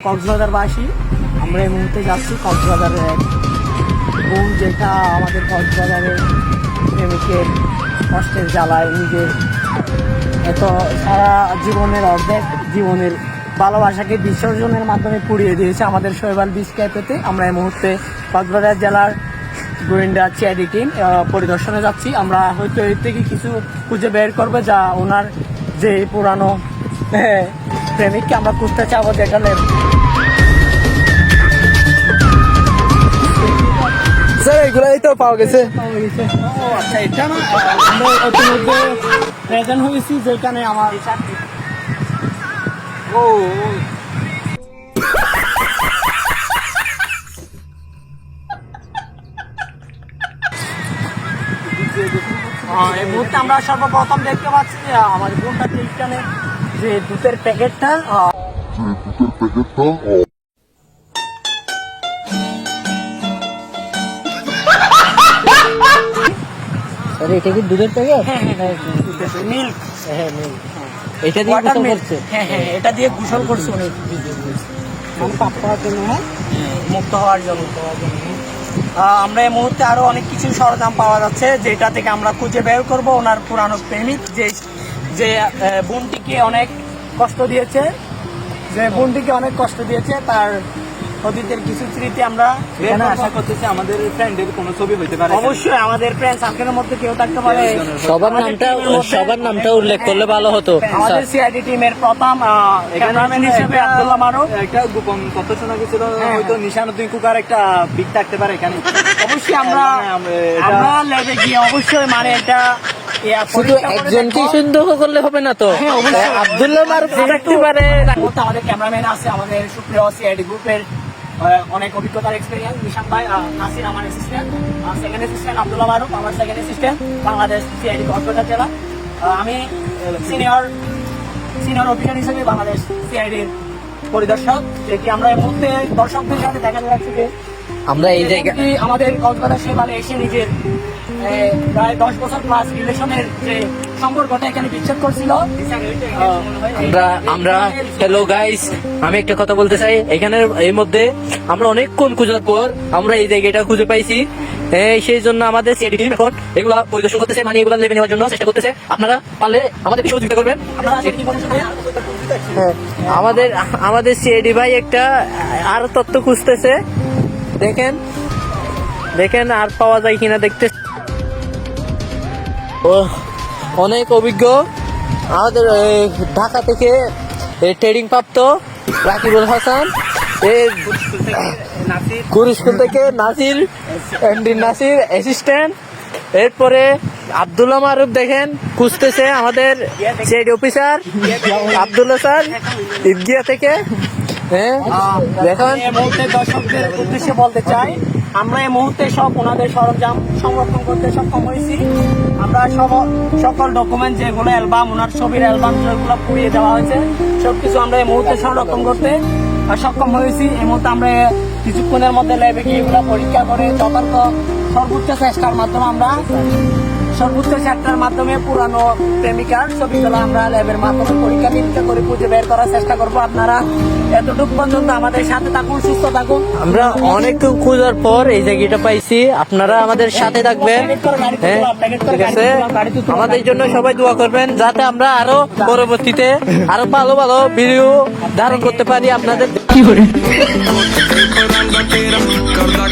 কক্সবাজারবাসী আমরা এই মুহূর্তে যাচ্ছি কক্সবাজারের এক বোন যেটা আমাদের কক্সবাজারের প্রেমিকের কষ্টের জ্বালায় নিজের এত সারা জীবনের অর্ধেক জীবনের ভালোবাসাকে বিসর্জনের মাধ্যমে পুড়িয়ে দিয়েছে আমাদের শৈবাল বিচ ক্যাফেতে আমরা এই মুহূর্তে কক্সবাজার জেলার গোয়েন্দা চেয়ারি টিম পরিদর্শনে যাচ্ছি। আমরা হয়তো এর থেকে কিছু খুঁজে বের করব যা ওনার যে পুরানো হ্যাঁ, প্রেমিককে আমরা খুঁজতে চাবো যেটা তো পাওয়া গেছে। আচ্ছা এটা না আমরা ইতিমধ্যে প্রেজেন্ট হয়েছি যেখানে আমার ও এই মুহূর্তে আমরা সর্বপ্রথম দেখতে পাচ্ছি আমার বোনটা এইখানে যে দুধের প্যাকেটটা আহ, স্যার এটা কি দুধের প্যাকেট? হ্যাঁ হ্যাঁ হ্যাঁ মিল্ক। হ্যাঁ এটা দিয়ে গোসল করছে? হ্যাঁ হ্যাঁ এটা দিয়ে গোসল করছে উনি। পাপ জন্য হ্যাঁ? মুক্ত হওয়ার জন্য আমরা এই মুহূর্তে আরও অনেক কিছু সরঞ্জাম পাওয়া যাচ্ছে যেটা থেকে আমরা খুঁজে বের করব ওনার পুরানো প্রেমিক যে যে বোনটিকে অনেক কষ্ট দিয়েছে। যে বোনটিকে অনেক কষ্ট দিয়েছে তার অতীতের কিছু স্মৃতি আমরা এখানে আশা করতেছি আমাদের ফ্রেন্ডের কোনো ছবি হইতে পারে অবশ্যই আমাদের ফ্রেন্ড সার্কেলের মধ্যে কেউ থাকতে পারে। সবার নামটা সবার নামটা উল্লেখ করলে ভালো হতো। আমাদের সিআইডি টিমের প্রথম ক্যামেরাম্যান হিসেবে আব্দুল্লাহ মারুফ। একটা গোপন তথ্য শোনা গেছিল হ্যাঁ, হয়তো নিশানুদ্দিন কুকার একটা বিক থাকতে পারে এখানে। অবশ্যই আমরা হ্যাঁ, আমরা এটা- গিয়ে অবশ্যই মানে এটা শুধু দেখব। সন্দেহ করলে হবে না তো? হ্যাঁ, অবশ্যই। আব্দুল্লাহ মারুফ থাকতে পারে। আমাদের ক্যামেরাম্যান আছে আমাদের সুপ্রিয় সিআইডি গ্রুপের অনেক অভিজ্ঞতার এক্সপিরিয়েন্স নিশান ভাই নাসির আমার assistant second assistant Abdullah Maruf আমার second assistant Bangladesh CID Cox's Bazar জেলা। আমি সিনিয়র সিনিয়র অফিসার হিসেবে বাংলাদেশ সিআইডির পরিদর্শক যে কি আমরা এই মুহূর্তে দর্শকদের সাথে দেখা যাচ্ছে যে আমরা এই জায়গা আমাদের কক্সবাজার সেবালে এসে নিজের প্রায় দশ বছর প্লাস রিলেশনের যে সম্পর্কটা এখানে বিচ্ছেদ করছিল। আমরা আমরা হ্যালো গাইস আমি একটা কথা বলতে চাই। এখানে এর মধ্যে আমরা অনেকক্ষণ খোঁজার পর আমরা এই জায়গাটা খুঁজে পাইছি। এই সেই জন্য আমাদের সিআইডি টিম এখন এগুলা পরিদর্শন করতেছে মানে এগুলা লেবে নেওয়ার জন্য চেষ্টা করতেছে। আপনারা পারলে আমাদের সহযোগিতা করবেন। আপনারা কি বলেছেন হ্যাঁ, আমাদের আমাদের সিআইডি ভাই একটা আর তথ্য খুঁজতেছে। দেখেন দেখেন আর পাওয়া যায় কিনা দেখতে ও অনেক অভিজ্ঞ। আমাদের ঢাকা থেকে ট্রেডিং প্রাপ্ত রাকিবুল হাসান গুর স্কুল থেকে নাসির, এমডি নাসির অ্যাসিস্ট্যান্ট এরপরে আব্দুল্লাহ মারুফ দেখেন, খুঁজতেছে আমাদের সিআইডি অফিসার আব্দুল্লাহ স্যার, ঈদগিয়া থেকে। হ্যাঁ? দেখুন। এই মুহূর্তে দর্শকদের উদ্দেশ্যে বলতে চাই আমরা এই মুহূর্তে সব ওনাদের সরঞ্জাম সংরক্ষণ করতে সক্ষম হয়েছি। আমরা সব সকল ডকুমেন্ট যেগুলো অ্যালবাম ওনার ছবির অ্যালবাম যেগুলো পুড়িয়ে দেওয়া হয়েছে। সবকিছু আমরা এই মুহূর্তে সংরক্ষণ করতে সক্ষম হয়েছি। এই মুহূর্তে আমরা কিছুক্ষণের মধ্যে ল্যাবে গিয়ে এগুলো পরীক্ষা করে যথার্থ সর্বোচ্চ চেষ্টার মাধ্যমে আমরা সর্বোচ্চ চেষ্টার মাধ্যমে পুরানো প্রেমিকার ছবি তোলা আমরা ল্যাবের মাধ্যমে পরীক্ষা নিরীক্ষা করে খুঁজে বের করার চেষ্টা করব। আপনারা এতটুকু পর্যন্ত আমাদের সাথে থাকুন সুস্থ থাকুন। আমরা অনেক খোঁজার পর এই জায়গাটা পাইছি। আপনারা আমাদের সাথে থাকবেন। হ্যাঁ, আমাদের জন্য সবাই দোয়া করবেন যাতে আমরা আরও পরবর্তীতে আরও ভালো ভালো ভিডিও ধারণ করতে পারি আপনাদের। কি করে करदा